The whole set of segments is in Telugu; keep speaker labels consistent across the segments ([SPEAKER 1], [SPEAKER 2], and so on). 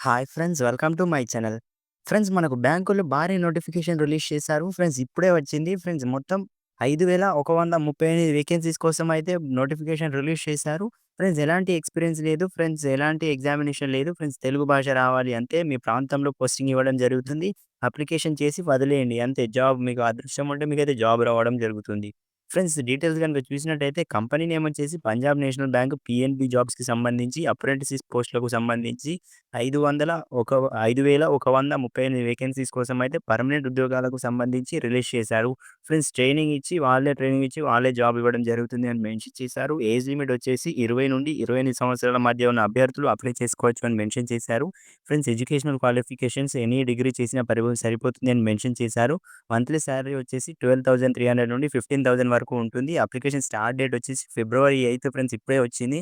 [SPEAKER 1] Hi friends welcome to my channel. Friends మనకు బ్యాంకులు భారీ నోటిఫికేషన్ రిలీజ్ చేశారు. ఫ్రెండ్స్ ఇప్పుడే వచ్చింది. ఫ్రెండ్స్ మొత్తం 5138 వేకెన్సీస్ కోసం అయితే నోటిఫికేషన్ రిలీజ్ చేశారు. ఫ్రెండ్స్ ఎలాంటి ఎక్స్‌పీరియన్స్ లేదు. ఫ్రెండ్స్ ఎలాంటి ఎగ్జామినేషన్ లేదు. ఫ్రెండ్స్ తెలుగు భాష రావాలి అంతే. మీ ప్రాంతంలో పోస్టింగ్ ఇవ్వడం జరుగుతుంది. అప్లికేషన్ చేసి వదిలేయండి అంతే. జాబ్ మీకు అదృష్టం ఉంటే మీకైతే జాబ్ రావడం జరుగుతుంది. ఫ్రెండ్స్ డీటెయిల్స్ గనుక చూసినట్టయితే కంపెనీ నేమ్ వచ్చేసి పంజాబ్ నేషనల్ బ్యాంక్ పిఎన్బి జాబ్స్‌కి సంబంధించి అప్రెంటిసిస్ పోస్ట్‌లకు సంబంధించి 500 ఒక 5138 వేకెన్సీస్ కోసం అయితే పర్మనెంట్ ఉద్యోగాలకు సంబంధించి రిలీజ్ చేశారు. ఫ్రెండ్స్ ట్రైనింగ్ ఇచ్చి వాళ్ళే ట్రైనింగ్ ఇచ్చి వాళ్ళే జాబ్ ఇవ్వడం జరుగుతుంది అని మెన్షన్ చేశారు. ఏజ్ లిమిట్ వచ్చేసి 20-28 సంవత్సరాల మధ్య ఉన్న అభ్యర్థులు అప్లై చేసుకోవచ్చు అని మెన్షన్ చేశారు. Friends educational qualifications any degree చేసినా పరిపో సరిపోతుంది అని మెన్షన్ చేశారు. మంత్లీ సాలరీ వచ్చేసి 12,300 నుండి 15,000 వరకు వరకు ఉంటుంది. అప్లికేషన్ స్టార్ట్ డేట్ వచ్చేసి ఫిబ్రవరి ఎయిత్ ఫ్రెండ్స్ ఇప్పుడే వచ్చింది.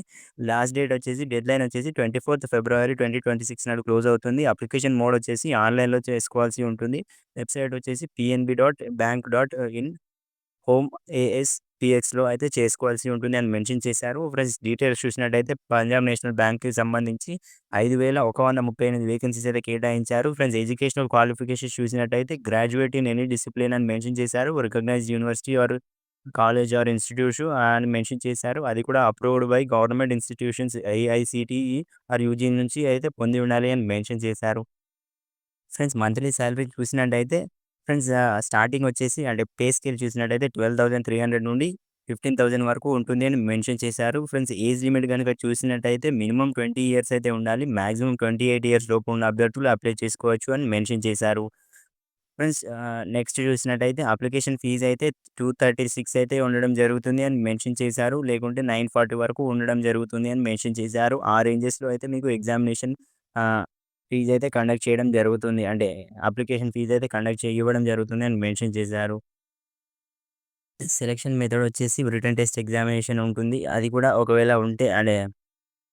[SPEAKER 1] లాస్ట్ డేట్ వచ్చేసి డెడ్ లైన్ వచ్చేసి 24థ్ ఫిబ్రవరి 2026 నాడు క్లోజ్ అవుతుంది. అప్లికేషన్ మోడ్ వచ్చేసి ఆన్‌లైన్‌లో చేసుకోవాల్సి ఉంటుంది. వెబ్‌సైట్ వచ్చేసి PNB dot bank dot in home ఏఎస్‌పీఎక్స్‌లో అయితే చేసుకోవాల్సి ఉంటుంది అని మెన్షన్ చేశారు. ఫ్రెండ్స్ డీటెయిల్స్ చూసినట్టయితే పంజాబ్ నేషనల్ బ్యాంక్‌కి సంబంధించి 5138 వేకెన్సీస్ అయితే కేటాయించారు. ఫ్రెండ్స్ ఎడ్యుకేషనల్ క్వాలిఫికేషన్స్ చూసినట్టయితే గ్రాడ్యుయేట్ ఇన్ ఎనీ డిసిప్లిన్ అని మెన్షన్ చేశారు. Recognised university or college or institutes అని మెన్షన్ చేశారు. అది కూడా approved by government institutions AICTE or UG నుంచి అయితే పొంది ఉండాలి అని మెన్షన్ చేశారు. ఫ్రెండ్స్ మంత్లీ శాలరీ చూసినట్టయితే ఫ్రెండ్స్ స్టార్టింగ్ వచ్చేసి అంటే పే స్కేల్ చూసినట్టయితే 12,300 నుండి 15,000 వరకు ఉంటుంది అని మెన్షన్ చేశారు. ఫ్రెండ్స్ ఏజ్ లిమిట్ కనుక చూసినట్టయితే మినిమమ్ 20 ఇయర్స్ అయితే ఉండాలి. మాక్సిమం 28 ఇయర్స్ లోపు ఉన్న అభ్యర్థులు అప్లై చేసుకోవచ్చు అని మెన్షన్ చేశారు. ఫ్రెండ్స్ నెక్స్ట్ చూసినట్టయితే అప్లికేషన్ ఫీజు అయితే 236 అయితే ఉండడం జరుగుతుంది అని మెన్షన్ చేశారు. లేకుంటే 940 వరకు ఉండడం జరుగుతుంది అని మెన్షన్ చేశారు. ఆ రేంజెస్‌లో అయితే మీకు ఎగ్జామినేషన్ ఫీజు అయితే కండక్ట్ చేయడం జరుగుతుంది. అంటే అప్లికేషన్ ఫీజు అయితే కండక్ట్ చేయడం జరుగుతుంది అని మెన్షన్ చేశారు. సెలక్షన్ మెథడ్ వచ్చేసి రిటన్ టెస్ట్ ఎగ్జామినేషన్ ఉంటుంది. అది కూడా ఒకవేళ ఉంటే అంటే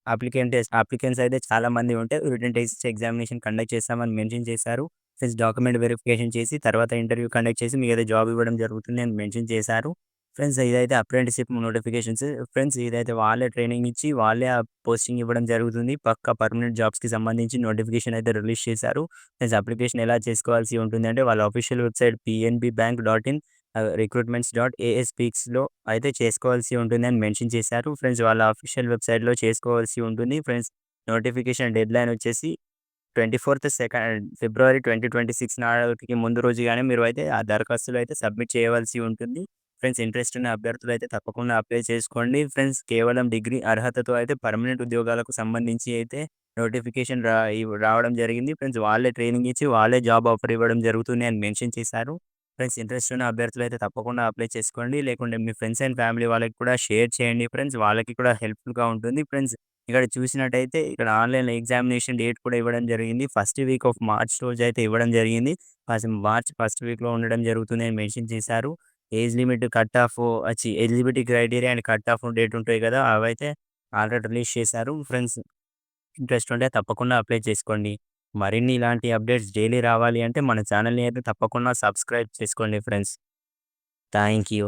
[SPEAKER 1] అప్లికెంట్ టెస్ట్ అప్లికెంట్స్ అయితే చాలా మంది ఉంటే రిటన్ టెస్ట్ ఎగ్జామినేషన్ కండక్ట్ చేస్తామని మెన్షన్ చేశారు. ఫ్రెండ్స్ డాక్యుమెంట్ వెరిఫికేషన్ చేసి తర్వాత ఇంటర్వ్యూ కండక్ట్ చేసి మీకు అయితే జాబ్ ఇవ్వడం జరుగుతుంది అని మెన్షన్ చేశారు. ఫ్రెండ్స్ ఇదైతే అప్రెంటిషిప్ నోటిఫికేషన్స్. ఫ్రెండ్స్ ఇదైతే వాళ్ళే ట్రైనింగ్ ఇచ్చి వాళ్ళే ఆ పోస్టింగ్ ఇవ్వడం జరుగుతుంది. పక్కా పర్మనెంట్ జాబ్స్‌కి సంబంధించి నోటిఫికేషన్ అయితే రిలీజ్ చేశారు. ఫ్రెండ్స్ అప్లికేషన్ ఎలా చేసుకోవాల్సి ఉంటుంది అంటే వాళ్ళ official website PNB bank dot in recruitments dot ఏఎస్పీక్స్లో అయితే చేసుకోవాల్సి ఉంటుంది అని మెన్షన్ చేశారు. ఫ్రెండ్స్ వాళ్ళ అఫీషియల్ వెబ్‌సైట్‌లో చేసుకోవాల్సి ఉంటుంది. ఫ్రెండ్స్ నోటిఫికేషన్ డెడ్‌లైన్ వచ్చేసి 24థ్ సెకండ్ ఫిబ్రవరి 2026 నాటికి ముందు రోజుగానే మీరు అయితే ఆ దరఖాస్తులు అయితే సబ్మిట్ చేయవలసి ఉంటుంది. ఫ్రెండ్స్ ఇంట్రెస్ట్ ఉన్న అభ్యర్థులు అయితే తప్పకుండా అప్లై చేసుకోండి. ఫ్రెండ్స్ కేవలం డిగ్రీ అర్హతతో అయితే పర్మనెంట్ ఉద్యోగాలకు సంబంధించి అయితే నోటిఫికేషన్ రా రావడం జరిగింది. ఫ్రెండ్స్ వాళ్ళే ట్రైనింగ్ ఇచ్చి వాళ్ళే జాబ్ ఆఫర్ ఇవ్వడం జరుగుతుంది అని మెన్షన్ చేశారు. ఫ్రెండ్స్ ఇంట్రెస్ట్ ఉన్న అభ్యర్థులు అయితే తప్పకుండా అప్లై చేసుకోండి. లేకుంటే మీ ఫ్రెండ్స్ అండ్ ఫ్యామిలీ వాళ్ళకి కూడా షేర్ చేయండి ఫ్రెండ్స్. వాళ్ళకి కూడా హెల్ప్‌ఫుల్‌గా ఉంటుంది. ఫ్రెండ్స్ ఇక్కడ చూసినట్టయితే ఇక్కడ ఆన్లైన్ ఎగ్జామినేషన్ డేట్ కూడా ఇవ్వడం జరిగింది. ఫస్ట్ వీక్ ఆఫ్ మార్చ్ రోజు అయితే ఇవ్వడం జరిగింది. ఫస్ట్ మార్చ్ ఫస్ట్ వీక్‌లో ఉండడం జరుగుతుంది అని మెన్షన్ చేశారు. ఏజ్ లిమిట్ కట్ ఆఫ్ వచ్చి eligibility criteria and cut off date ఉంటాయి కదా! అవైతే ఆల్రెడీ రిలీజ్ చేశారు. ఫ్రెండ్స్ ఇంట్రెస్ట్ ఉంటే తప్పకుండా అప్లై చేసుకోండి. మరిన్ని ఇలాంటి అప్డేట్స్ డైలీ రావాలి అంటే మన ఛానల్ని అయితే తప్పకుండా సబ్స్క్రైబ్ చేసుకోండి ఫ్రెండ్స్. Thank you.